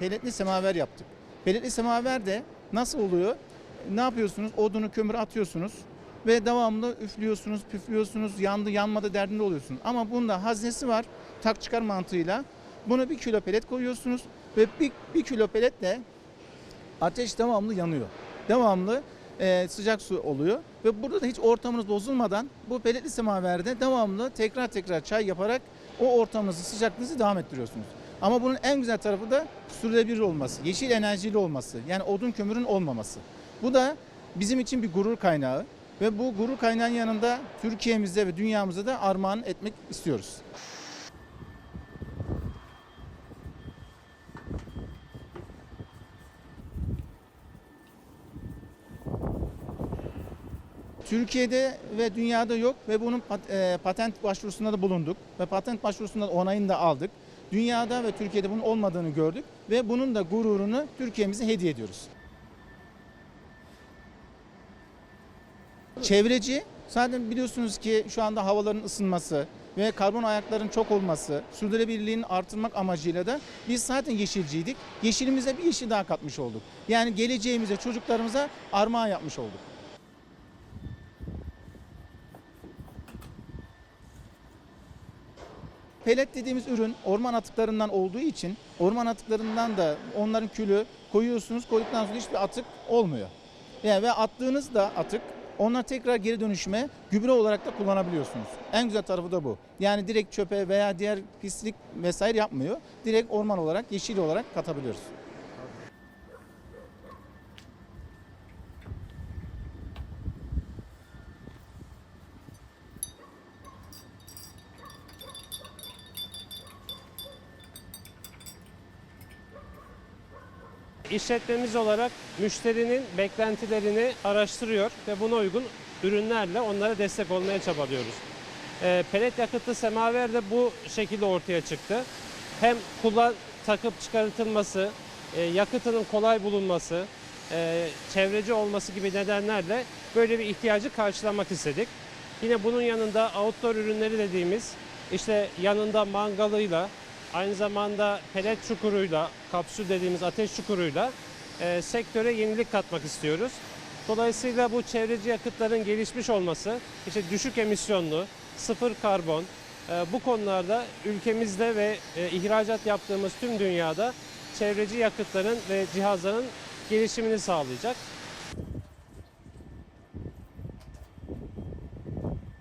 pelletli semaver yaptık. Pelletli semaver de nasıl oluyor? Ne yapıyorsunuz? Odunu, kömür atıyorsunuz ve devamlı üflüyorsunuz, püflüyorsunuz, yandı, yanmadı derdinde oluyorsunuz. Ama bunda haznesi var, tak çıkar mantığıyla. Bunu bir kilo pelet koyuyorsunuz ve bir, bir kilo peletle ateş devamlı yanıyor. Devamlı e, sıcak su oluyor ve burada da hiç ortamınız bozulmadan bu pelletli semaverde devamlı tekrar tekrar çay yaparak o ortamınızı sıcaklığınızı devam ettiriyorsunuz. Ama bunun en güzel tarafı da sürdürülebilir olması, yeşil enerjili olması. Yani odun kömürün olmaması. Bu da bizim için bir gurur kaynağı ve bu gurur kaynağının yanında Türkiye'mizde ve dünyamızda da armağan etmek istiyoruz. Türkiye'de ve dünyada yok ve bunun pat- e, patent başvurusunda da bulunduk ve patent başvurusunda da onayını da aldık. Dünyada ve Türkiye'de bunun olmadığını gördük ve bunun da gururunu Türkiye'mize hediye ediyoruz. Çevreci zaten biliyorsunuz ki şu anda havaların ısınması ve karbon ayakların çok olması, sürdürülebilirliğini artırmak amacıyla da biz zaten yeşilciydik. Yeşilimize bir yeşil daha katmış olduk. Yani geleceğimize, çocuklarımıza armağan yapmış olduk. Pelet dediğimiz ürün orman atıklarından olduğu için orman atıklarından da onların külü koyuyorsunuz. Koyduktan sonra hiçbir atık olmuyor. Yani ve attığınız da atık onlar tekrar geri dönüşüme gübre olarak da kullanabiliyorsunuz. En güzel tarafı da bu. Yani direkt çöpe veya diğer pislik vesaire yapmıyor. Direkt orman olarak, yeşil olarak katabiliyoruz. İşletmemiz olarak müşterinin beklentilerini araştırıyor ve buna uygun ürünlerle onlara destek olmaya çabalıyoruz. Ee, pelet yakıtlı semaver de bu şekilde ortaya çıktı. Hem kullan takıp çıkartılması, e, yakıtının kolay bulunması, e, çevreci olması gibi nedenlerle böyle bir ihtiyacı karşılamak istedik. Yine bunun yanında outdoor ürünleri dediğimiz işte yanında mangalıyla aynı zamanda pelet çukuruyla, kapsül dediğimiz ateş çukuruyla e, sektöre yenilik katmak istiyoruz. Dolayısıyla bu çevreci yakıtların gelişmiş olması, işte düşük emisyonlu, sıfır karbon e, bu konularda ülkemizde ve e, ihracat yaptığımız tüm dünyada çevreci yakıtların ve cihazların gelişimini sağlayacak.